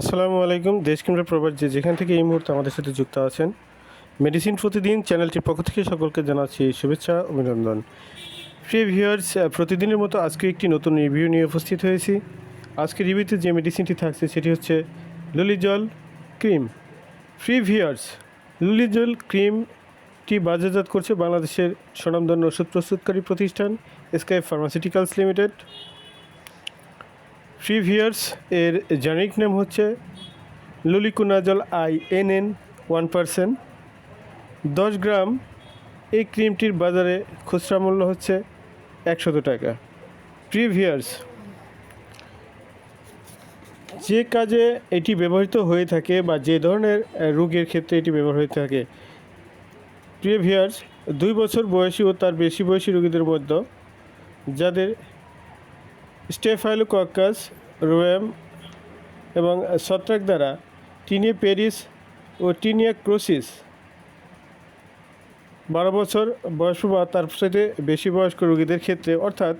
আসসালামু আলাইকুম, দেশ কিংবা প্রবাস যে যেখান থেকে এই মুহূর্তে আমাদের সাথে যুক্ত আছেন মেডিসিন প্রতিদিন চ্যানেলটির পক্ষ থেকে সকলকে জানাচ্ছি শুভেচ্ছা, অভিনন্দন। প্রিয় ভিউয়ার্স প্রতিদিনের মতো আজকে একটি নতুন রিভিউ নিয়ে উপস্থিত হয়েছি। আজকে রিভিউতে যে মেডিসিনটি থাকছে, সেটি হচ্ছে লুলিজল ক্রিম ফ্রি ভিউয়ার্স লুলিজল ক্রিমটি বাজারজাত করছে বাংলাদেশের স্বনামধন্য ওষুধ প্রস্তুতকারী প্রতিষ্ঠান স্কাই ফার্মাসিউটিক্যালস লিমিটেড প্রিভিয়ার্স এর জেনেরিক নেম হচ্ছে luliconazole I N N one percent দশ গ্রাম এই ক্রিমটির বাজারে খুচরা মূল্য হচ্ছে একশত টাকা। প্রিভিয়ার্স যে কাজে এটি ব্যবহৃত হয়ে থাকে বা যে ধরনের রোগের ক্ষেত্রে এটি ব্যবহার হয়ে থাকে প্রিভিয়ার্স দুই বছর বয়সী ও তার বেশি বয়সী রোগীদের মধ্যে যাদের স্টেফাইলোকক্কাস রোয়েম এবং ছত্রাক দ্বারা টিনিয়া পেরিস ও টিনিয়া ক্রোসিস। বারো বছর বয়স বা তার সাথে বেশি বয়স্ক রোগীদের ক্ষেত্রে, অর্থাৎ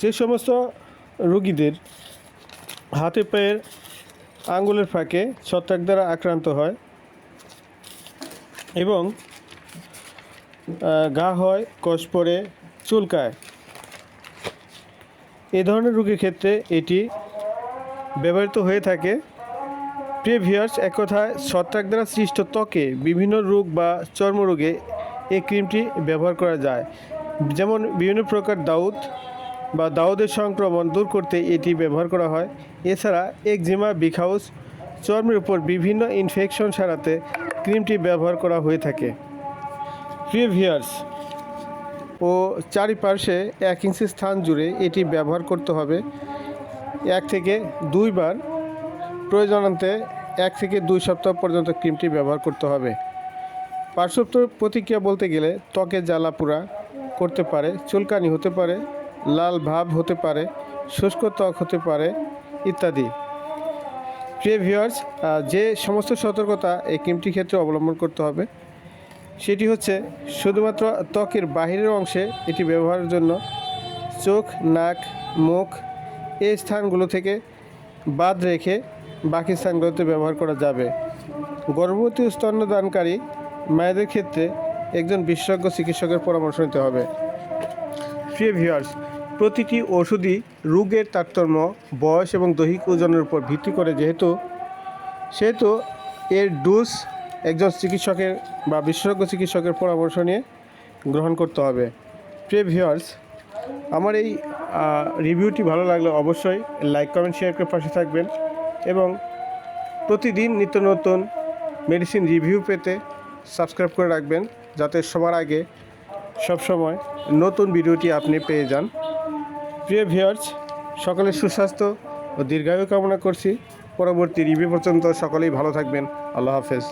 যে সমস্ত রোগীদের হাতে পায়ের আঙ্গুলের ফাঁকে ছত্রাক দ্বারা আক্রান্ত হয় এবং ঘা হয় কষ পড়ে চুলকায়। এ ধরনের রোগীর ক্ষেত্রে এটি ব্যবহৃত হয়ে থাকে। প্রিভিয়ার্স এক কথায় ছত্রাক দ্বারা সৃষ্ট ত্বকে বিভিন্ন রোগ বা চর্মরোগে এই ক্রিমটি ব্যবহার করা যায়। যেমন বিভিন্ন প্রকার দাউদ বা দাউদের সংক্রমণ দূর করতে এটি ব্যবহার করা হয়। এছাড়া একজিমা, বিখাউস, চর্মের উপর বিভিন্ন ইনফেকশন সারাতে ক্রিমটি ব্যবহার করা হয়ে থাকে। প্রিভিয়ার্স ও চারিপাশে এক ইঞ্চি স্থান জুড়ে এটি ব্যবহার করতে হবে। এক থেকে দুইবার প্রয়োজনান্তে এক থেকে দুই সপ্তাহ পর্যন্ত ক্রিমটি ব্যবহার করতে হবে। পার্শ্ব প্রতিক্রিয়া বলতে গেলে ত্বকে জ্বালা পোড়া করতে পারে, চুলকানি হতে পারে, লাল ভাব হতে পারে, শুষ্ক ত্বক হতে পারে ইত্যাদি। প্রিয় ভিউয়ার্স যে সমস্ত সতর্কতা এই ক্রিমটির ক্ষেত্রে অবলম্বন করতে হবে সেটি হচ্ছে শুধুমাত্র ত্বকের বাহিরের অংশে এটি ব্যবহারের জন্য। চোখ, নাক, মুখ এই স্থানগুলো থেকে বাদ রেখে বাকি স্থানগুলোতে ব্যবহার করা যাবে। গর্ভবতী স্তন্যদানকারী মায়েদের ক্ষেত্রে একজন বিশেষজ্ঞ চিকিৎসকের পরামর্শ নিতে হবে। প্রিয় ভিউয়ার্স, প্রতিটি ওষুধই রোগের তারতম্য, বয়স এবং দৈহিক ওজনের উপর ভিত্তি করে যেহেতু, সেহেতু এর ডোজ একজন চিকিৎসকের বা বিশেষজ্ঞ চিকিৎসকের পরামর্শ নিয়ে গ্রহণ করতে হবে। প্রিয় ভিউয়ার্স, আমার এই রিভিউটি ভালো লাগলে অবশ্যই লাইক, কমেন্ট, শেয়ার করে পাশে থাকবেন এবং প্রতিদিন নিত্য নতুন মেডিসিন রিভিউ পেতে সাবস্ক্রাইব করে রাখবেন যাতে সবার আগে সবসময় নতুন ভিডিওটি আপনি পেয়ে যান। প্রিয় ভিউয়ার্স সকলের সুস্বাস্থ্য ও দীর্ঘায়ু কামনা করছি। পরবর্তী রিভিউ পর্যন্ত সকলেই ভালো থাকবেন। আল্লাহ হাফেজ।